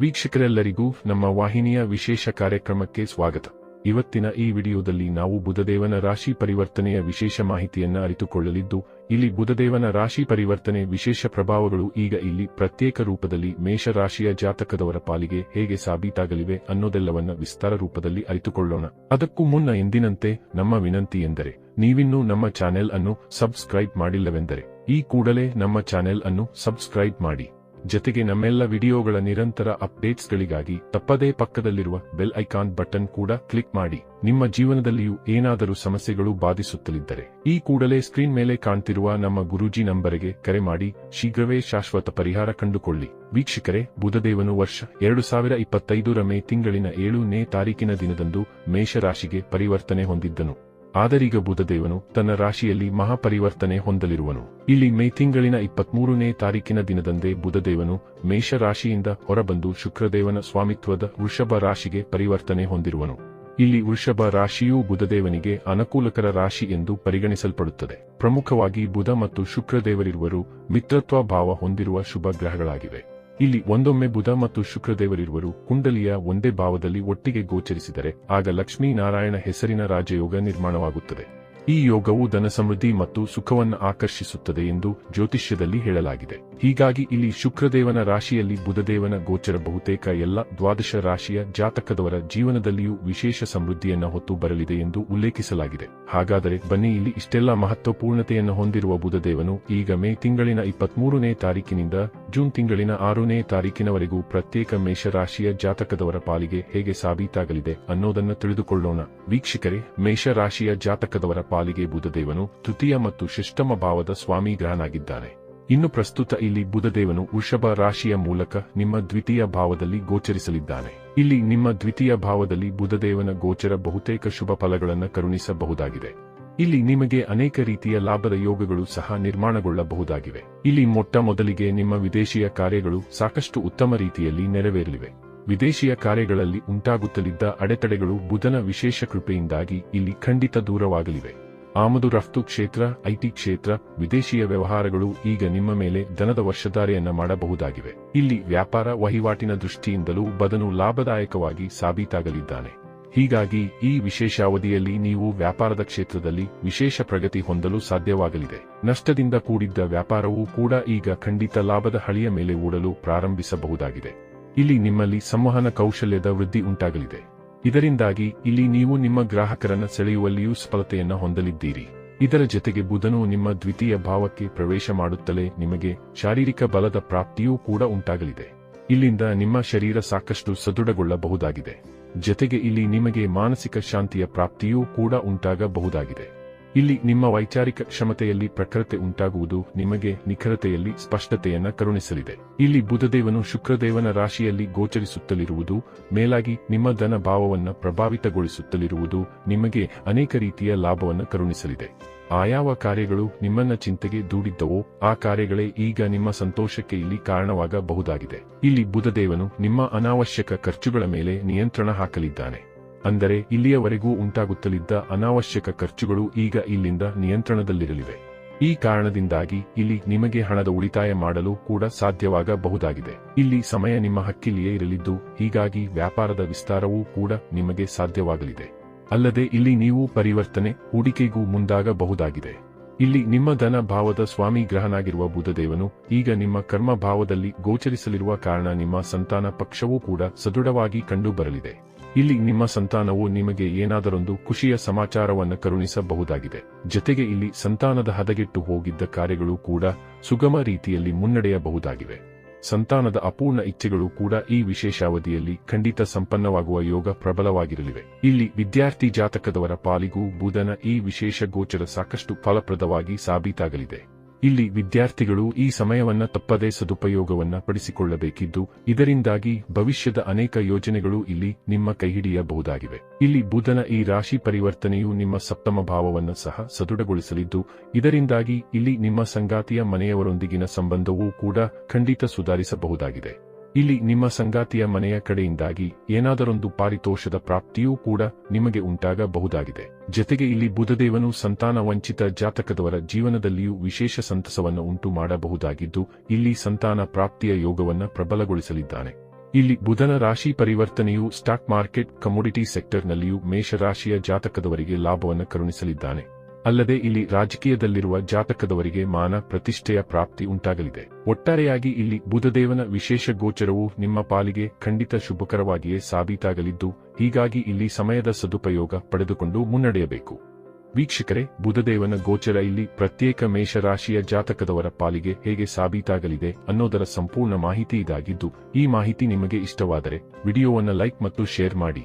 ವೀಕ್ಷಕರೆಲ್ಲರಿಗೂ ನಮ್ಮ ವಾಹಿನಿಯ ವಿಶೇಷ ಕಾರ್ಯಕ್ರಮಕ್ಕೆ ಸ್ವಾಗತ. ಇವತ್ತಿನ ಈ ವಿಡಿಯೋದಲ್ಲಿ ನಾವು ಬುಧದೇವನ ರಾಶಿ ಪರಿವರ್ತನೆಯ ವಿಶೇಷ ಮಾಹಿತಿಯನ್ನ ಅರಿತುಕೊಳ್ಳಲಿದ್ದು, ಇಲ್ಲಿ ಬುಧದೇವನ ರಾಶಿ ಪರಿವರ್ತನೆ ವಿಶೇಷ ಪ್ರಭಾವಗಳು ಈಗ ಇಲ್ಲಿ ಪ್ರತ್ಯೇಕ ರೂಪದಲ್ಲಿ ಮೇಷ ರಾಶಿಯ ಜಾತಕದವರ ಪಾಲಿಗೆ ಹೇಗೆ ಸಾಬೀತಾಗಲಿವೆ ಅನ್ನೋದೆಲ್ಲವನ್ನ ವಿಸ್ತಾರ ರೂಪದಲ್ಲಿ ಅರಿತುಕೊಳ್ಳೋಣ. ಅದಕ್ಕೂ ಮುನ್ನ ಎಂದಿನಂತೆ ನಮ್ಮ ವಿನಂತಿ ಎಂದರೆ, ನೀವಿನ್ನೂ ನಮ್ಮ ಚಾನೆಲ್ ಅನ್ನು ಸಬ್ಸ್ಕ್ರೈಬ್ ಮಾಡಿಲ್ಲವೆಂದರೆ, ಈ ಕೂಡಲೇ ನಮ್ಮ ಚಾನೆಲ್ ಅನ್ನು ಸಬ್ಸ್ಕ್ರೈಬ್ ಮಾಡಿ. ಜತೆಗೆ ನಮ್ಮೆಲ್ಲ ವಿಡಿಯೋಗಳ ನಿರಂತರ ಅಪ್ಡೇಟ್ಸ್ಗಳಿಗಾಗಿ ತಪ್ಪದೇ ಪಕ್ಕದಲ್ಲಿರುವ ಬೆಲ್ ಐಕಾನ್ ಬಟನ್ ಕೂಡ ಕ್ಲಿಕ್ ಮಾಡಿ. ನಿಮ್ಮ ಜೀವನದಲ್ಲಿಯೂ ಏನಾದರೂ ಸಮಸ್ಯೆಗಳು ಬಾಧಿಸುತ್ತಲಿದ್ದರೆ ಈ ಕೂಡಲೇ ಸ್ಕ್ರೀನ್ ಮೇಲೆ ಕಾಣ್ತಿರುವ ನಮ್ಮ ಗುರೂಜಿ ನಂಬರಿಗೆ ಕರೆ ಮಾಡಿ. ಶೀಘ್ರವೇ ಶಾಶ್ವತ ಪರಿಹಾರ ಕಂಡುಕೊಳ್ಳಿ. ವೀಕ್ಷಕರೇ, ಬುಧದೇವನು ವರ್ಷ ಎರಡು ಸಾವಿರ ಇಪ್ಪತ್ತೈದರ ಮೇ ತಿಂಗಳಿನ ಏಳನೇ ತಾರೀಕಿನ ದಿನದಂದು ಮೇಷರಾಶಿಗೆ ಪರಿವರ್ತನೆ ಹೊಂದಿದ್ದನು. ಆದರೀಗ ಬುಧದೇವನು ತನ್ನ ರಾಶಿಯಲ್ಲಿ ಮಹಾಪರಿವರ್ತನೆ ಹೊಂದಲಿರುವನು. ಇಲ್ಲಿ ಮೇ ತಿಂಗಳಿನ ಇಪ್ಪತ್ಮೂರನೇ ತಾರೀಕಿನ ದಿನದಂದೇ ಬುಧದೇವನು ಮೇಷ ರಾಶಿಯಿಂದ ಹೊರಬಂದು ಶುಕ್ರದೇವನ ಸ್ವಾಮಿತ್ವದ ವೃಷಭ ರಾಶಿಗೆ ಪರಿವರ್ತನೆ ಹೊಂದಿರುವನು. ಇಲ್ಲಿ ವೃಷಭ ರಾಶಿಯೂ ಬುಧದೇವನಿಗೆ ಅನುಕೂಲಕರ ರಾಶಿ ಎಂದು ಪರಿಗಣಿಸಲ್ಪಡುತ್ತದೆ. ಪ್ರಮುಖವಾಗಿ ಬುಧ ಮತ್ತು ಶುಕ್ರದೇವರಿರುವರು ಮಿತ್ರತ್ವ ಭಾವ ಹೊಂದಿರುವ ಶುಭ ಗ್ರಹಗಳಾಗಿವೆ. ಇಲ್ಲಿ ಒಂದೊಮ್ಮೆ ಬುಧ ಮತ್ತು ಶುಕ್ರದೇವರಿರುವರು ಕುಂಡಲಿಯ ಒಂದೇ ಭಾವದಲ್ಲಿ ಒಟ್ಟಿಗೆ ಗೋಚರಿಸಿದರೆ, ಆಗ ಲಕ್ಷ್ಮೀನಾರಾಯಣ ಹೆಸರಿನ ರಾಜಯೋಗ ನಿರ್ಮಾಣವಾಗುತ್ತದೆ. ಈ ಯೋಗವು ಧನ ಸಮೃದ್ಧಿ ಮತ್ತು ಸುಖವನ್ನು ಆಕರ್ಷಿಸುತ್ತದೆ ಎಂದು ಜ್ಯೋತಿಷ್ಯದಲ್ಲಿ ಹೇಳಲಾಗಿದೆ. ಹೀಗಾಗಿ ಇಲ್ಲಿ ಶುಕ್ರದೇವನ ರಾಶಿಯಲ್ಲಿ ಬುಧದೇವನ ಗೋಚರ ಬಹುತೇಕ ಎಲ್ಲ ದ್ವಾದಶ ರಾಶಿಯ ಜಾತಕದವರ ಜೀವನದಲ್ಲಿಯೂ ವಿಶೇಷ ಸಮೃದ್ಧಿಯನ್ನು ಹೊತ್ತು ಬರಲಿದೆ ಎಂದು ಉಲ್ಲೇಖಿಸಲಾಗಿದೆ. ಹಾಗಾದರೆ ಬನ್ನಿ ಇಲ್ಲಿ ಇಷ್ಟೆಲ್ಲ ಮಹತ್ವಪೂರ್ಣತೆಯನ್ನು ಹೊಂದಿರುವ ಬುಧದೇವನು ಈಗ ಮೇ ತಿಂಗಳಿನ ಇಪ್ಪತ್ಮೂರನೇ ತಾರೀಕಿನಿಂದ ಜೂನ್ ತಿಂಗಳಿನ ಆರನೇ ತಾರೀಕಿನವರೆಗೂ ಪ್ರತ್ಯೇಕ ಮೇಷರಾಶಿಯ ಜಾತಕದವರ ಪಾಲಿಗೆ ಹೇಗೆ ಸಾಬೀತಾಗಲಿದೆ ಅನ್ನೋದನ್ನು ತಿಳಿದುಕೊಳ್ಳೋಣ. ವೀಕ್ಷಕರೇ, ಮೇಷರಾಶಿಯ ಜಾತಕದವರ ಪಾಲಿಗೆ ಬುಧದೇವನು ತೃತೀಯ ಮತ್ತು ಶಿಷ್ಟಮ ಭಾವದ ಸ್ವಾಮಿ ಗ್ರಹನಾಗಿದ್ದಾನೆ ಇನ್ನು ಪ್ರಸ್ತುತ ಇಲ್ಲಿ ಬುಧದೇವನು ವೃಷಭ ರಾಶಿಯ ಮೂಲಕ ನಿಮ್ಮ ದ್ವಿತೀಯ ಭಾವದಲ್ಲಿ ಗೋಚರಿಸಲಿದ್ದಾನೆ. ಇಲ್ಲಿ ನಿಮ್ಮ ದ್ವಿತೀಯ ಭಾವದಲ್ಲಿ ಬುಧದೇವನ ಗೋಚರ ಬಹುತೇಕ ಶುಭ ಫಲಗಳನ್ನು ಕರುಣಿಸಬಹುದಾಗಿದೆ. ಇಲ್ಲಿ ನಿಮಗೆ ಅನೇಕ ರೀತಿಯ ಲಾಭದ ಯೋಗಗಳು ಸಹ ನಿರ್ಮಾಣಗೊಳ್ಳಬಹುದಾಗಿವೆ. ಇಲ್ಲಿ ಮೊಟ್ಟ ಮೊದಲಿಗೆ ನಿಮ್ಮ ವಿದೇಶಿಯ ಕಾರ್ಯಗಳು ಸಾಕಷ್ಟು ಉತ್ತಮ ರೀತಿಯಲ್ಲಿ ನೆರವೇರಲಿವೆ. ವಿದೇಶಿಯ ಕಾರ್ಯಗಳಲ್ಲಿ ಉಂಟಾಗುತ್ತಲಿದ್ದ ಅಡೆತಡೆಗಳು ಬುಧನ ವಿಶೇಷ ಕೃಪೆಯಿಂದಾಗಿ ಇಲ್ಲಿ ಖಂಡಿತ ದೂರವಾಗಲಿವೆ. ಆಮದು ರಫ್ತು ಕ್ಷೇತ್ರ, ಐಟಿ ಕ್ಷೇತ್ರ, ವಿದೇಶಿಯ ವ್ಯವಹಾರಗಳು ಈಗ ನಿಮ್ಮ ಮೇಲೆ ದನದ ವರ್ಷಧಾರೆಯನ್ನ ಮಾಡಬಹುದಾಗಿವೆ. ಇಲ್ಲಿ ವ್ಯಾಪಾರ ವಹಿವಾಟಿನ ದೃಷ್ಟಿಯಿಂದಲೂ ಬದನು ಲಾಭದಾಯಕವಾಗಿ ಸಾಬೀತಾಗಲಿದ್ದಾನೆ. ಹೀಗಾಗಿ ಈ ವಿಶೇಷ ಅವಧಿಯಲ್ಲಿ ನೀವು ವ್ಯಾಪಾರದ ಕ್ಷೇತ್ರದಲ್ಲಿ ವಿಶೇಷ ಪ್ರಗತಿ ಹೊಂದಲು ಸಾಧ್ಯವಾಗಲಿದೆ. ನಷ್ಟದಿಂದ ಕೂಡಿದ್ದ ವ್ಯಾಪಾರವೂ ಕೂಡ ಈಗ ಖಂಡಿತ ಲಾಭದ ಹಳಿಯ ಮೇಲೆ ಓಡಲು ಪ್ರಾರಂಭಿಸಬಹುದಾಗಿದೆ. ಇಲ್ಲಿ ನಿಮ್ಮಲ್ಲಿ ಸಂವಹನ ಕೌಶಲ್ಯದ ವೃದ್ಧಿ ಉಂಟಾಗಲಿದೆ. ಇದರಿಂದಾಗಿ ಇಲ್ಲಿ ನೀವು ನಿಮ್ಮ ಗ್ರಾಹಕರನ್ನು ಸೆಳೆಯುವಲ್ಲಿಯೂ ಸಫಲತೆಯನ್ನು ಹೊಂದಲಿದ್ದೀರಿ. ಇದರ ಜೊತೆಗೆ ಬುಧನು ನಿಮ್ಮ ದ್ವಿತೀಯ ಭಾವಕ್ಕೆ ಪ್ರವೇಶ ಮಾಡುತ್ತಲೇ ನಿಮಗೆ ಶಾರೀರಿಕ ಬಲದ ಪ್ರಾಪ್ತಿಯೂ ಕೂಡ ಉಂಟಾಗಲಿದೆ. ಇಲ್ಲಿಂದ ನಿಮ್ಮ ಶರೀರ ಸಾಕಷ್ಟು ಸದೃಢಗೊಳ್ಳಬಹುದಾಗಿದೆ. ಜತೆಗೆ ಇಲ್ಲಿ ನಿಮಗೆ ಮಾನಸಿಕ ಶಾಂತಿಯ ಪ್ರಾಪ್ತಿಯೂ ಕೂಡ ಉಂಟಾಗಬಹುದಾಗಿದೆ. ಇಲ್ಲಿ ನಿಮ್ಮ ವೈಚಾರಿಕ ಕ್ಷಮತೆಯಲ್ಲಿ ಪ್ರಖರತೆ ಉಂಟಾಗುವುದು ನಿಮಗೆ ನಿಖರತೆಯಲ್ಲಿ ಸ್ಪಷ್ಟತೆಯನ್ನ ಕರುಣಿಸಲಿದೆ. ಇಲ್ಲಿ ಬುಧದೇವನು ಶುಕ್ರದೇವನ ರಾಶಿಯಲ್ಲಿ ಗೋಚರಿಸುತ್ತಲಿರುವುದು, ಮೇಲಾಗಿ ನಿಮ್ಮ ಧನ ಭಾವವನ್ನ ಪ್ರಭಾವಿತಗೊಳಿಸುತ್ತಲಿರುವುದು ನಿಮಗೆ ಅನೇಕ ರೀತಿಯ ಲಾಭವನ್ನು ಕರುಣಿಸಲಿದೆ. ಆಯಾವ ಕಾರ್ಯಗಳು ನಿಮ್ಮನ್ನ ಚಿಂತೆಗೆ ದೂಡಿದ್ದವೋ, ಆ ಕಾರ್ಯಗಳೇ ಈಗ ನಿಮ್ಮ ಸಂತೋಷಕ್ಕೆ ಇಲ್ಲಿ ಕಾರಣವಾಗಬಹುದಾಗಿದೆ. ಇಲ್ಲಿ ಬುಧದೇವನು ನಿಮ್ಮ ಅನಾವಶ್ಯಕ ಖರ್ಚುಗಳ ಮೇಲೆ ನಿಯಂತ್ರಣ ಹಾಕಲಿದ್ದಾನೆ. ಅಂದರೆ ಇಲ್ಲಿಯವರೆಗೂ ಉಂಟಾಗುತ್ತಲಿದ್ದ ಅನಾವಶ್ಯಕ ಖರ್ಚುಗಳು ಈಗ ಇಲ್ಲಿಂದ ನಿಯಂತ್ರಣದಲ್ಲಿರಲಿವೆ. ಈ ಕಾರಣದಿಂದಾಗಿ ಇಲ್ಲಿ ನಿಮಗೆ ಹಣದ ಉಳಿತಾಯ ಮಾಡಲು ಕೂಡ ಸಾಧ್ಯವಾಗಬಹುದಾಗಿದೆ. ಇಲ್ಲಿ ಸಮಯ ನಿಮ್ಮ ಹಕ್ಕಿಲಿಯೇ ಇರಲಿದ್ದು, ಹೀಗಾಗಿ ವ್ಯಾಪಾರದ ವಿಸ್ತಾರವೂ ಕೂಡ ನಿಮಗೆ ಸಾಧ್ಯವಾಗಲಿದೆ. ಅಲ್ಲದೆ ಇಲ್ಲಿ ನೀವು ಪರಿವರ್ತನೆ, ಹೂಡಿಕೆಗೂ ಮುಂದಾಗಬಹುದಾಗಿದೆ. ಇಲ್ಲಿ ನಿಮ್ಮ ಧನ ಭಾವದ ಸ್ವಾಮಿ ಗ್ರಹನಾಗಿರುವ ಬುಧದೇವನು ಈಗ ನಿಮ್ಮ ಕರ್ಮ ಭಾವದಲ್ಲಿ ಗೋಚರಿಸಲಿರುವ ಕಾರಣ ನಿಮ್ಮ ಸಂತಾನ ಪಕ್ಷವೂ ಕೂಡ ಸದೃಢವಾಗಿ ಕಂಡುಬರಲಿದೆ. ಇಲ್ಲಿ ನಿಮ್ಮ ಸಂತಾನವು ನಿಮಗೆ ಏನಾದರೊಂದು ಖುಷಿಯ ಸಮಾಚಾರವನ್ನು ಕರುಣಿಸಬಹುದಾಗಿದೆ. ಜತೆಗೆ ಇಲ್ಲಿ ಸಂತಾನದ ಹದಗೆಟ್ಟು ಹೋಗಿದ್ದ ಕಾರ್ಯಗಳು ಕೂಡ ಸುಗಮ ರೀತಿಯಲ್ಲಿ ಮುನ್ನಡೆಯಬಹುದಾಗಿವೆ. ಸಂತಾನದ ಅಪೂರ್ಣ ಇಚ್ಛೆಗಳು ಕೂಡ ಈ ವಿಶೇಷಾವಧಿಯಲ್ಲಿ ಖಂಡಿತ ಸಂಪನ್ನವಾಗುವ ಯೋಗ ಪ್ರಬಲವಾಗಿರಲಿವೆ. ಇಲ್ಲಿ ವಿದ್ಯಾರ್ಥಿ ಜಾತಕದವರ ಪಾಲಿಗೂ ಬುಧನ ಈ ವಿಶೇಷ ಗೋಚರ ಸಾಕಷ್ಟು ಫಲಪ್ರದವಾಗಿ ಸಾಬೀತಾಗಲಿದೆ. ಇಲ್ಲಿ ವಿದ್ಯಾರ್ಥಿಗಳು ಈ ಸಮಯವನ್ನ ತಪ್ಪದೇ ಸದುಪಯೋಗವನ್ನ ಪಡಿಸಿಕೊಳ್ಳಬೇಕಿದ್ದು, ಇದರಿಂದಾಗಿ ಭವಿಷ್ಯದ ಅನೇಕ ಯೋಜನೆಗಳು ಇಲ್ಲಿ ನಿಮ್ಮ ಕೈಹಿಡಿಯಬಹುದಾಗಿವೆ. ಇಲ್ಲಿ ಬುಧನ ಈ ರಾಶಿ ಪರಿವರ್ತನೆಯು ನಿಮ್ಮ ಸಪ್ತಮ ಭಾವವನ್ನು ಸಹ ಸದೃಢಗೊಳಿಸಲಿದ್ದು, ಇದರಿಂದಾಗಿ ಇಲ್ಲಿ ನಿಮ್ಮ ಸಂಗಾತಿಯ ಮನೆಯವರೊಂದಿಗಿನ ಸಂಬಂಧವೂ ಕೂಡ ಖಂಡಿತ ಸುಧಾರಿಸಬಹುದಾಗಿದೆ. ಇಲ್ಲಿ ನಿಮ್ಮ ಸಂಗಾತಿಯ ಮನೆಯ ಕಡೆಯಿಂದಾಗಿ ಏನಾದರೊಂದು ಪಾರಿತೋಷದ ಪ್ರಾಪ್ತಿಯೂ ಕೂಡ ನಿಮಗೆ ಉಂಟಾಗಬಹುದಾಗಿದೆ. ಜತೆಗೆ ಇಲ್ಲಿ ಬುಧದೇವನು ಸಂತಾನ ವಂಚಿತ ಜಾತಕದವರ ಜೀವನದಲ್ಲಿಯೂ ವಿಶೇಷ ಸಂತಸವನ್ನು ಉಂಟು ಮಾಡಬಹುದಾಗಿದ್ದು ಇಲ್ಲಿ ಸಂತಾನ ಪ್ರಾಪ್ತಿಯ ಯೋಗವನ್ನು ಪ್ರಬಲಗೊಳಿಸಲಿದ್ದಾನೆ. ಇಲ್ಲಿ ಬುಧನ ರಾಶಿ ಪರಿವರ್ತನೆಯು ಸ್ಟಾಕ್ ಮಾರ್ಕೆಟ್, ಕಮೋಡಿಟಿ ಸೆಕ್ಟರ್ನಲ್ಲಿಯೂ ಮೇಷರಾಶಿಯ ಜಾತಕದವರಿಗೆ ಲಾಭವನ್ನು ಕರುಣಿಸಲಿದ್ದಾನೆ. ಅಲ್ಲದೆ ಇಲ್ಲಿ ರಾಜಕೀಯದಲ್ಲಿರುವ ಜಾತಕದವರಿಗೆ ಮಾನ ಪ್ರತಿಷ್ಠೆಯ ಪ್ರಾಪ್ತಿ ಉಂಟಾಗಲಿದೆ. ಒಟ್ಟಾರೆಯಾಗಿ ಇಲ್ಲಿ ಬುಧದೇವನ ವಿಶೇಷ ಗೋಚರವು ನಿಮ್ಮ ಪಾಲಿಗೆ ಖಂಡಿತ ಶುಭಕರವಾಗಿಯೇ ಸಾಬೀತಾಗಲಿದ್ದು, ಹೀಗಾಗಿ ಇಲ್ಲಿ ಸಮಯದ ಸದುಪಯೋಗ ಪಡೆದುಕೊಂಡು ಮುನ್ನಡೆಯಬೇಕು. ವೀಕ್ಷಕರೇ, ಬುಧದೇವನ ಗೋಚರ ಇಲ್ಲಿ ಪ್ರತ್ಯೇಕ ಮೇಷರಾಶಿಯ ಜಾತಕದವರ ಪಾಲಿಗೆ ಹೇಗೆ ಸಾಬೀತಾಗಲಿದೆ ಅನ್ನೋದರ ಸಂಪೂರ್ಣ ಮಾಹಿತಿ ಇದಾಗಿದ್ದು ಈ ಮಾಹಿತಿ ನಿಮಗೆ ಇಷ್ಟವಾದರೆ ವಿಡಿಯೋವನ್ನು ಲೈಕ್ ಮತ್ತು ಶೇರ್ ಮಾಡಿ.